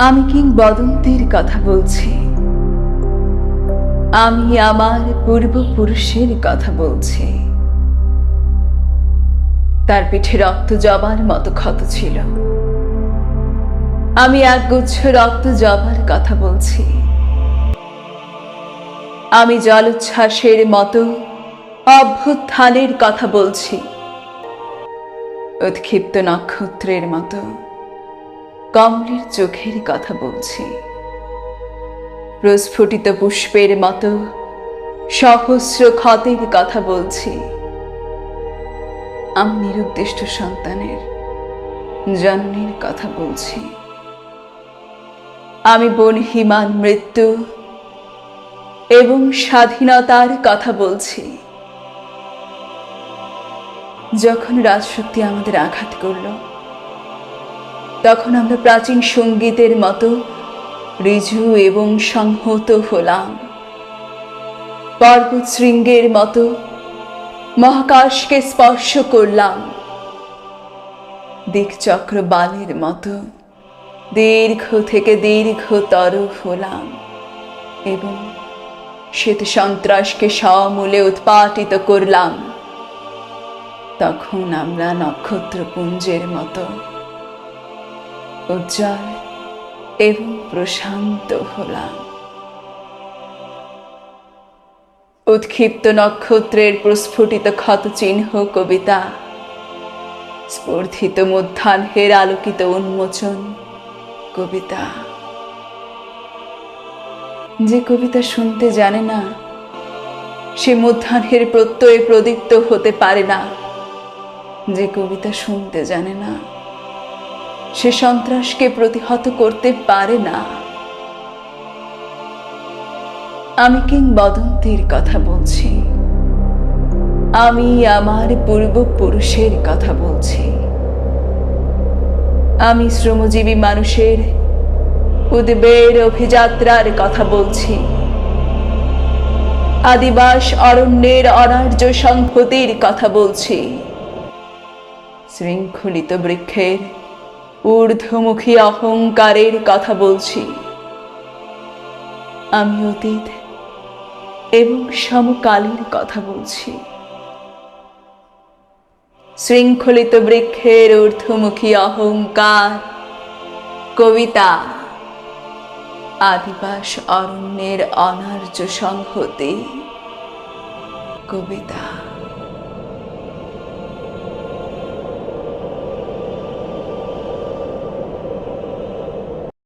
আমি কিংবদন্তির কথা বলছি। আমি আমার পূর্বপুরুষের কথা বলছি। তার পিঠে রক্ত জবার মতো ক্ষত ছিল। আমি একগুচ্ছ রক্ত জবার কথা বলছি। আমি জলোচ্ছ্বাসের মতো অভ্যুত্থানের কথা বলছি। উৎক্ষিপ্ত নক্ষত্রের মতো। কমলের চোখের কথা বলছি। প্রস্ফুটিত পুষ্পের মতো সহস্র ক্ষতের কথা বলছি। আমি নিরুদ্দিষ্ট সন্তানের জননীর কথা বলছি। আমি বনহিমান মৃত্যু এবং স্বাধীনতার কথা বলছি। যখন রাজশক্তি আমাদের আঘাত করল তখন আমরা প্রাচীন সঙ্গীতের মতো ঋজু এবং সংহত হলাম। পর্বত শৃঙ্গের মতো মহাকাশকে স্পর্শ করলাম। দিকচক্র বালের মতো দীর্ঘ থেকে দীর্ঘতর হলাম এবং শ্বেত সন্ত্রাসকে সমূলে উৎপাটিত করলাম। তখন আমরা নক্ষত্রপুঞ্জের মতো উজ্জ্বল এবং প্রশান্ত হলাম। উৎক্ষিপ্ত নক্ষত্রের প্রস্ফুটিত ক্ষত চিহ্ন কবিতা স্পর্ধিত মধ্যাহ্নের আলোকিত উন্মোচন কবিতা। যে কবিতা শুনতে জানে না, সে মধ্যাহ্নের প্রত্যয়ে প্রদীপ্ত হতে পারে না। যে কবিতা শুনতে জানে না সে সন্ত্রাসকে প্রতিহত করতে পারে না। আমি কিংবদন্তির কথা বলছি। আমি আমার পূর্বপুরুষের কথা বলছি। আমি শ্রমজীবী মানুষের উদ্বের অভিযাত্রার কথা বলছি। আদিবাস অরণ্যের অনার্য সংহতির কথা বলছি। শৃঙ্খলিত বৃক্ষের ঊর্ধ্বমুখী অহংকারের কথা বলছি। আমি অতীত এবং সমকালীর কথা বলছি। শৃঙ্খলিত বৃক্ষের ঊর্ধ্বমুখী অহংকার, কবিতা, আদিবাস অরণ্যের অনার্য সংহতি, কবিতা।